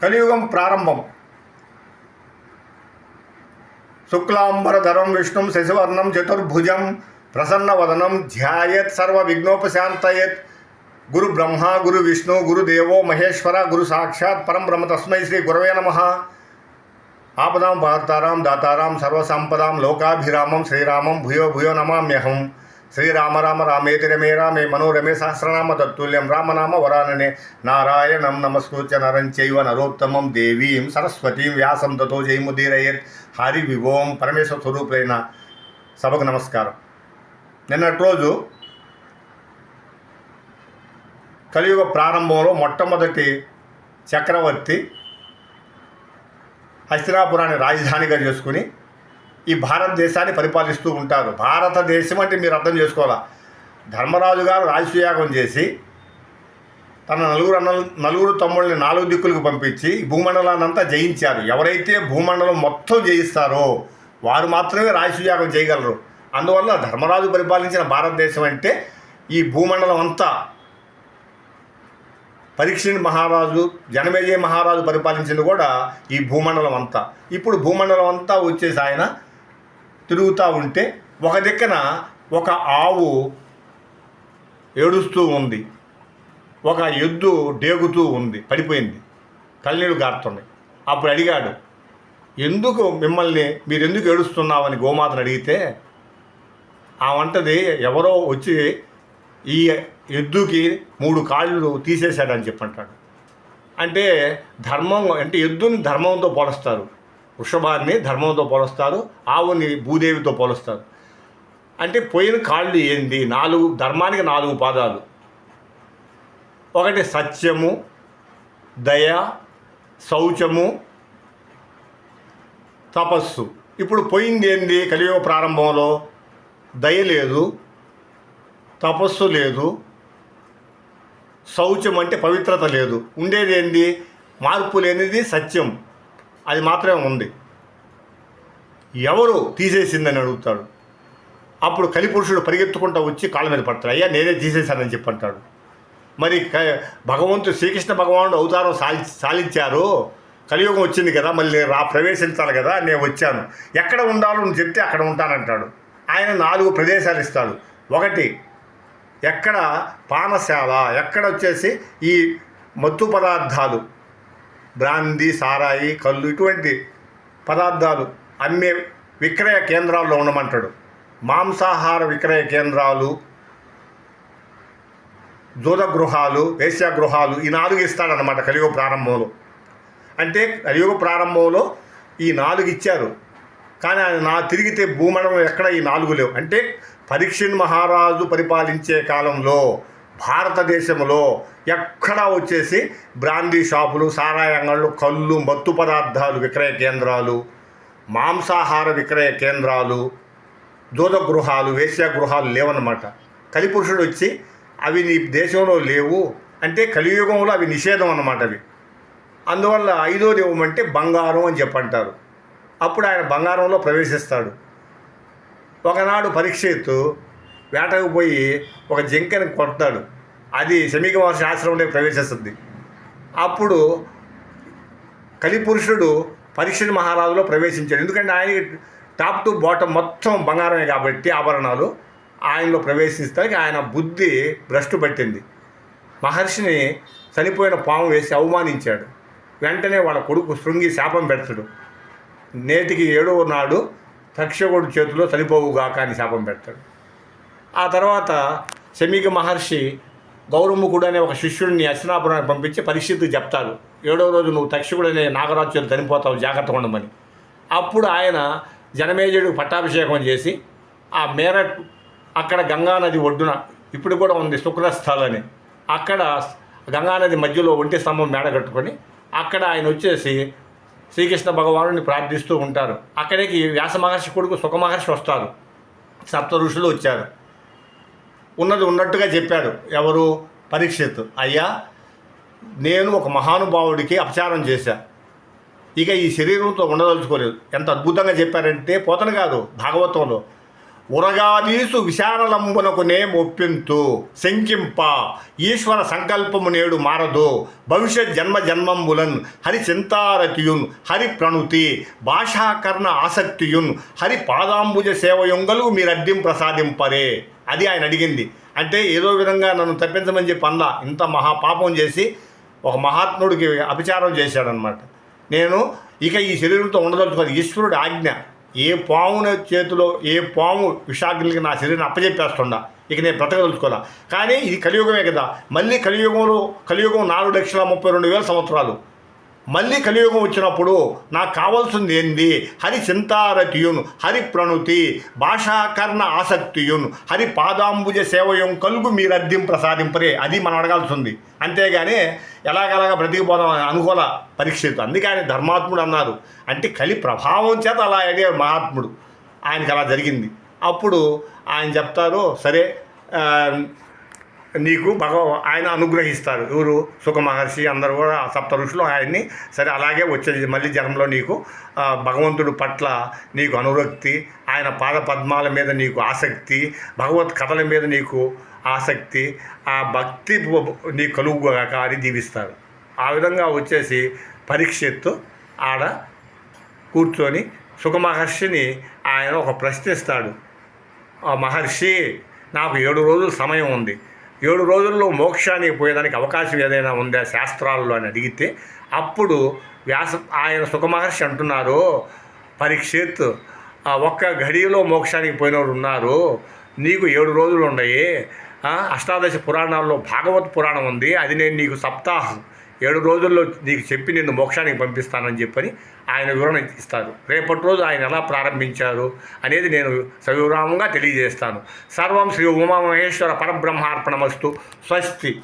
కలియుగం ప్రారంభం శుక్లాంబరధరం విష్ణుం శశివర్ణం చతుర్భుజం ప్రసన్నవదనం ధ్యాయత్ సర్వ విఘ్నోపశాంతయత్ గురు బ్రహ్మ గురు విష్ణు గురు దేవో మహేశ్వర గురు సాక్షాత్ పరం బ్రహ్మ తస్మై శ్రీ గురవే నమ ఆపదాం వార్తారాం దాతారాం సర్వసంపదాం లోకాభిరామం శ్రీరామం భూయో భూయో నమామ్యహం శ్రీరామ రామ రామేతి రమే రామే మనోరమే సహస్రనామ తత్తుల్యం రామనామ వరాననే నారాయణం నమస్కృత్య నరం చైవ నరోత్తమం దేవీం సరస్వతీం వ్యాసం తతో జయముదీరయత్ హరి వివోం పరమేశ్వర స్వరూపులైన సభకు నమస్కారం. నిన్నటి రోజు కలియుగ ప్రారంభంలో మొట్టమొదటి చక్రవర్తి హస్తినాపురాన్ని రాజధానిగా చేసుకుని ఈ భారతదేశాన్ని పరిపాలిస్తూ ఉంటారు. భారతదేశం అంటే మీరు అర్థం చేసుకోవాలా? ధర్మరాజు గారు రాజసూయాగం చేసి తన నలుగురు అన్న నలుగురు తమ్ముళ్ళని నాలుగు దిక్కులకు పంపించి భూమండలాన్ని అంతా జయించారు. ఎవరైతే భూమండలం మొత్తం జయిస్తారో వారు మాత్రమే రాజసూయాగం చేయగలరు. అందువల్ల ధర్మరాజు పరిపాలించిన భారతదేశం అంటే ఈ భూమండలం అంతా పరీక్షణ్ మహారాజు జనమేజయ మహారాజు పరిపాలించింది కూడా ఈ భూమండలం అంతా. ఇప్పుడు భూమండలం అంతా వచ్చేసి ఆయన తిరుగుతూ ఉంటే ఒక దిక్కన ఒక ఆవు ఏడుస్తూ ఉంది. ఒక ఎద్దు డేగుతూ ఉంది. పడిపోయింది. కళ్ళనీళ్ళు గారుతున్నాయి. అప్పుడు అడిగాడు ఎందుకు మిమ్మల్ని మీరు ఎందుకు ఏడుస్తున్నామని గోమాతను అడిగితే ఆ వంటది ఎవరో వచ్చి ఈ ఎద్దుకి మూడు కాళ్ళు తీసేశాడని చెప్పంటాడు. అంటే ధర్మం అంటే ఎద్దుని ధర్మంతో పోలుస్తారు. వృషభాన్ని ధర్మంతో పోలుస్తారు ఆవుని భూదేవితో పోలుస్తారు. అంటే పోయిన కాళ్ళు ఏంది? నాలుగు ధర్మానికి నాలుగు పాదాలు. ఒకటి సత్యము దయ శౌచము తపస్సు. ఇప్పుడు పోయింది ఏంది? కలియుగ ప్రారంభంలో దయ లేదు తపస్సు లేదు శౌచం అంటే పవిత్రత లేదు. ఉండేది ఏంది? మార్పు లేనిది సత్యం. అది మాత్రమే ఉంది. ఎవరు తీసేసిందని అడుగుతాడు. అప్పుడు కలిపురుషుడు పరిగెత్తుకుంటూ వచ్చి కాళ్ళ మీద పడతాడు. అయ్యా నేనే తీసేశానని చెప్పి అంటాడు మరి క- భగవంతుడు శ్రీకృష్ణ భగవానుడు అవతారం సాధి సాధించారు కలియుగం వచ్చింది కదా మళ్ళీ రా ప్రవేశించాలి కదా నేను వచ్చాను. ఎక్కడ ఉండాలో నువ్వు చెప్తే అక్కడ ఉంటానంటాడు. ఆయన నాలుగు ప్రదేశాలు ఇస్తాడు. ఒకటి ఎక్కడ పానశాల ఎక్కడ వచ్చేసి ఈ మత్తు పదార్థాలు బ్రాందీ సారాయి కళ్ళు ఇటువంటి పదార్థాలు అమ్మే విక్రయ కేంద్రాల్లో ఉండమంటాడు. మాంసాహార విక్రయ కేంద్రాలు జూద గృహాలు వేశ్యా గృహాలు ఈ నాలుగు ఇస్తాడనమాట కలియుగ ప్రారంభంలో. అంటే కలియుగ ప్రారంభంలో ఈ నాలుగు ఇచ్చారు. కానీ ఆయన నా తిరిగితే భూమండలం ఎక్కడ ఈ నాలుగు లేవు. అంటే పరీక్షణ్ మహారాజు పరిపాలించే కాలంలో భారతదేశంలో ఎక్కడా వచ్చేసి బ్రాందీ షాపులు సారాయంగళ్ళు కళ్ళు మత్తు పదార్థాలు విక్రయ కేంద్రాలు మాంసాహార విక్రయ కేంద్రాలు జూద గృహాలు వేశ్యా గృహాలు లేవన్నమాట. కలిపురుషుడు వచ్చి అవి నీ దేశంలో లేవు. అంటే కలియుగంలో అవి నిషేధం అన్నమాట అవి. అందువల్ల ఐదోది ఇవ్వమంటే బంగారం అని చెప్పంటారు. అప్పుడు ఆయన బంగారంలో ప్రవేశిస్తాడు. ఒకనాడు పరీక్షిత్తు వేటకు పోయి ఒక జింకని కొడతాడు. అది శమీక మహర్షి ఆశ్రమంలో ప్రవేశిస్తుంది. అప్పుడు కలిపురుషుడు పరీక్షణ మహారాజులో ప్రవేశించాడు. ఎందుకంటే ఆయన టాప్ టు బాటమ్ మొత్తం బంగారమే కాబట్టి ఆభరణాలు ఆయనలో ప్రవేశిస్తానికి ఆయన బుద్ధి భ్రష్టు పట్టింది. మహర్షిని చనిపోయిన పాము వేసి అవమానించాడు. వెంటనే వాళ్ళ కొడుకు శృంగి శాపం పెడతాడు. నేటికి ఏడవ నాడు తక్షకుడు చేతిలో చనిపోవుగాక అని శాపం పెడతాడు. ఆ తర్వాత శమీక మహర్షి గౌరముఖుడు అనే ఒక శిష్యుడిని అశ్వనాపురానికి పంపించి పరిస్థితి చెప్తారు ఏడో రోజు నువ్వు తక్షకుడు అనే నాగరాజు చనిపోతావు జాగ్రత్తగా ఉండమని. అప్పుడు ఆయన జనమేజుడు పట్టాభిషేకం చేసి ఆ మేరట్ అక్కడ గంగానది ఒడ్డున ఇప్పుడు కూడా ఉంది శుక్రస్థల్ అని అక్కడ గంగానది మధ్యలో ఒంటి స్తంభం మేడ కట్టుకొని అక్కడ ఆయన వచ్చేసి శ్రీకృష్ణ భగవానుని ప్రార్థిస్తూ ఉంటారు. అక్కడికి వ్యాస మహర్షి కొడుకు సుఖ మహర్షి వస్తారు. సప్త ఋషులు వచ్చారు. ఉన్నది ఉన్నట్టుగా చెప్పాడు. ఎవరు? పరీక్షిత్ అయ్యా నేను ఒక మహానుభావుడికి అపచారం చేశా. ఇక ఈ శరీరంతో ఉండదలుచుకోలేదు. ఎంత అద్భుతంగా చెప్పారంటే పోతన కాదు భాగవతంలో. ఉరగాదీసు విశాలలంబునకునే మొప్పింతు శంకింప ఈశ్వర సంకల్పము నేడు మారదు. భవిష్యత్ జన్మ జన్మంబులన్ హరి చింతారతియున్ హరి ప్రణుతి భాషాకరణ ఆసక్తియున్ హరి పాదాంబుజ సేవయొంగలు మీరు అడ్డిం ప్రసాదింపరే అది ఆయన అడిగింది. అంటే ఏదో విధంగా నన్ను తప్పించమని చెప్పి అన్నా. ఇంత మహాపాపం చేసి ఒక మహాత్ముడికి అపచారం చేశాడనమాట నేను ఇక ఈ శరీరంతో ఉండదలుచుకోదు ఈశ్వరుడు ఆజ్ఞ ఏ పామున చేతిలో ఏ పాము విషాగ్నికి నా శరీరం అప్పచెప్పేస్తుండా ఇక నేను బ్రతకదలుచుకోలే. కానీ ఇది కలియుగమే కదా. మళ్ళీ కలియుగంలో కలియుగం నాలుగు లక్షల ముప్పై రెండు వేల సంవత్సరాలు. మళ్ళీ కలియుగం వచ్చినప్పుడు నాకు కావాల్సింది ఏంది? హరి చింతారతియున్ హరి ప్రణుతి భాషాకరణ ఆసక్తియున్ హరి పాదాంబుజ సేవయం కలుగు మీరు అద్దెం ప్రసాదింపరే. అది మనం అడగాల్సి ఉంది అంతేగాని ఎలాగలాగా బ్రతికిపోదాం అని అనుకూల పరీక్షిత్. అందుకని ధర్మాత్ముడు అన్నారు. అంటే కలి ప్రభావం చేత అలా అడిగాడు మహాత్ముడు. ఆయనకి అలా జరిగింది. అప్పుడు ఆయన చెప్తారు సరే నీకు భగవ ఆయన అనుగ్రహిస్తారు. ఎవరు? సుఖ మహర్షి అందరూ కూడా సప్త ఋషులు ఆయన్ని సరే అలాగే వచ్చేది. మళ్ళీ జన్మలో నీకు భగవంతుడు పట్ల నీకు అనురక్తి ఆయన పాద పద్మాల మీద నీకు ఆసక్తి భగవత్ కథల మీద నీకు ఆసక్తి ఆ భక్తి నీ నీకు కలుగుగాక అని దీవిస్తారు. ఆ విధంగా వచ్చేసి పరీక్షత్తు ఆడ కూర్చొని సుఖ మహర్షిని ఆయన ఒక ప్రశ్నిస్తాడు. ఆ మహర్షి నాకు ఏడు రోజులు సమయం ఉంది. ఏడు రోజుల్లో మోక్షానికి పోయేదానికి అవకాశం ఏదైనా ఉందా శాస్త్రాల్లో అని అడిగితే అప్పుడు వ్యాస ఆయన సుఖమహర్షి అంటున్నారు పరీక్షిత్ ఆ ఒక్క ఘడియలో మోక్షానికి పోయినవారు ఉన్నారు. నీకు ఏడు రోజులు ఉన్నాయి అష్టాదశ పురాణాల్లో భాగవత్ పురాణం ఉంది. అది నేను నీకు సప్తాహం. ఏడు రోజుల్లో నీకు చెప్పి నిన్ను మోక్షానికి పంపిస్తానని చెప్పని ఆయన వివరణ ఇస్తారు రేపటి రోజు ఆయన ఎలా ప్రారంభించారు అనేది నేను సవివరంగా తెలియజేస్తాను. సర్వం శ్రీ ఉమామహేశ్వర పరబ్రహ్మార్పణమస్తు. స్వస్తి.